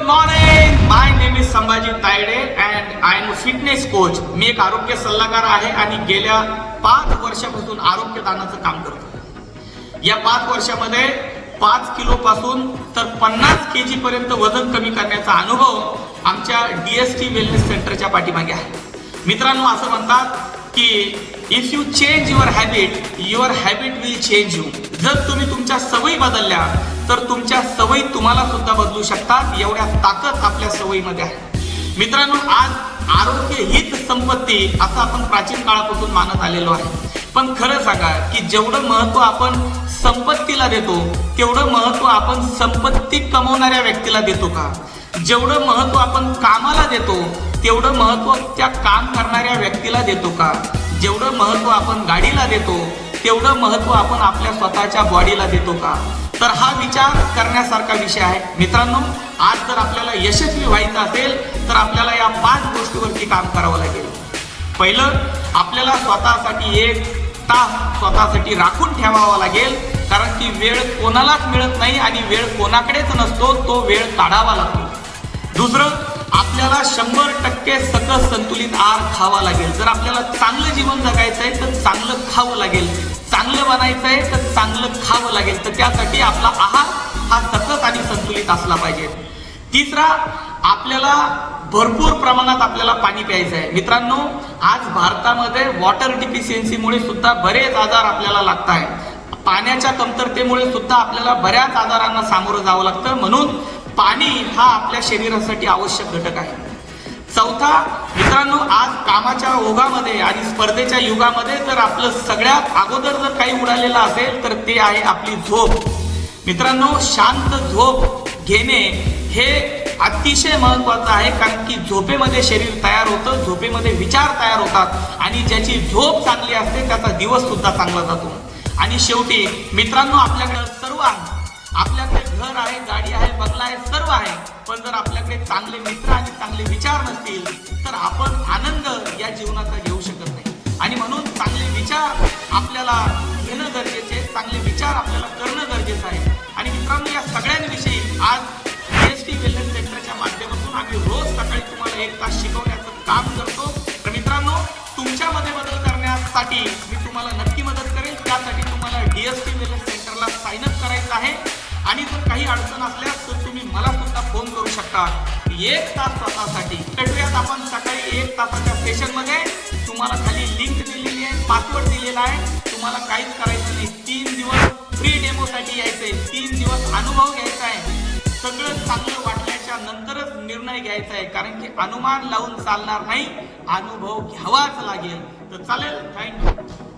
Good morning my name is Sambhaji Taide and I am fitness coach मी एक आरोग्य सल्लागार आहे आणि गेल्या पाच वर्षापासून आरोग्य दानाचं काम करतो. या पाच वर्षामध्ये पाच किलो पासून तर पन्नास के जी पर्यंत वजन कमी करण्याचा अनुभव आमच्या डीएसटी वेलनेस सेंटरच्या पाठीमागे आहे. मित्रांनो असं म्हणतात की if you change your habit your habit will change you जर तुम्ही तुमच्या सवयी बदलल्या तर तुमच्या सवयी तुम्हाला सुद्धा बदलू शकतात. एवढ्या ताकद आपल्या सवयीमध्ये आहे. मित्रांनो आज आरोग्य हीच संपत्ती असं आपण प्राचीन काळापासून मानत आलेलो आहे. पण खरं सांगा की जेवढं महत्त्व आपण संपत्तीला देतो तेवढं महत्त्व आपण संपत्ती कमवणाऱ्या व्यक्तीला देतो का? जेवढं महत्त्व आपण कामाला देतो तेवढं महत्त्व त्या काम करणाऱ्या व्यक्तीला देतो का? जेवढं महत्त्व आपण गाडीला देतो तेवढं महत्त्व आपण आपल्या स्वतःच्या बॉडीला देतो का? तर हा विचार करण्यासारखा विषय आहे. मित्रांनो आज जर आपल्याला यशस्वी व्हायचं असेल तर आपल्याला या पाच गोष्टीवरती काम करावं लागेल. पहिलं आपल्याला स्वतःसाठी एक तास स्वतःसाठी राखून ठेवावा लागेल कारण की वेळ कोणालाच मिळत नाही आणि वेळ कोणाकडेच नसतो तो वेळ काढावा लागतो. दुसरं आपल्याला शंभर टक्के सकस संतुलित आहार खावा लागेल. जर आपल्याला चांगलं जीवन जगायचं आहे तर चांगलं खावं लागेल. चांगलं बनायचं आहे तर चांगलं खावं लागेल. तर त्यासाठी आपला आहार हा सकस आणि संतुलित असला पाहिजे. तिसरा आपल्याला भरपूर प्रमाणात आपल्याला पाणी प्यायचं आहे. मित्रांनो आज भारतामध्ये वॉटर डिफिशियन्सीमुळे सुद्धा बरेच आजार आपल्याला लागत आहे पाण्याच्या कमतरतेमुळे सुद्धा आपल्याला बऱ्याच आजारांना सामोरं जावं लागतं. म्हणून पाणी हा आपल्या शरीरासाठी आवश्यक घटक आहे. चौथा मित्रांनो आज कामाच्या ओघामध्ये आणि स्पर्धेच्या युगामध्ये जर आपलं सगळ्यात अगोदर जर काही उडालेलं असेल तर ते आहे आपली झोप. मित्रांनो शांत झोप घेणे हे अतिशय महत्वाचं आहे कारण की झोपेमध्ये शरीर तयार होतं झोपेमध्ये विचार तयार होतात आणि ज्याची झोप चांगली असते त्याचा दिवस सुद्धा चांगला जातो. आणि शेवटी मित्रांनो आपल्याकडे सर्व आहे आपल्याकडे घर आहे गाडी आहे बंगला आहे सर्व आहे. पण जर आपल्याकडे चांगले मित्र आणि चांगले विचार नसतील तर आपण आनंद या जीवनाचा घेऊ शकत नाही. आणि म्हणून चांगले विचार आपल्याला घेणं गरजेचे आहे चांगले विचार आपल्याला करणं गरजेचं आहे. आणि मित्रांनो या सगळ्यांविषयी आज जी एस टी वेलनेस सेंटरच्या माध्यमातून आम्ही रोज सकाळी तुम्हाला एक तास शिकवण्याचं काम करतो. तर मित्रांनो तुमच्यामध्ये बदल करण्यासाठी मी तुम्हाला नक्की करू शकता. एक तास स्वतःसाठी भेटूयात आपण सकाळी एक तासाच्या सेशनमध्ये तुम्हाला खाली लिंक दिलेली आहे पासवर्ड दिलेला आहे. तुम्हाला काहीच करायचं नाही. तीन दिवस फ्री डेमोसाठी यायचंय. तीन दिवस अनुभव घ्यायचा आहे. सगळं चांगलं वाटल्याच्या नंतरच निर्णय घ्यायचा आहे. कारण की अनुमान लावून चालणार नाही. अनुभव घ्यावाच लागेल. तर चालेल? थँक्यू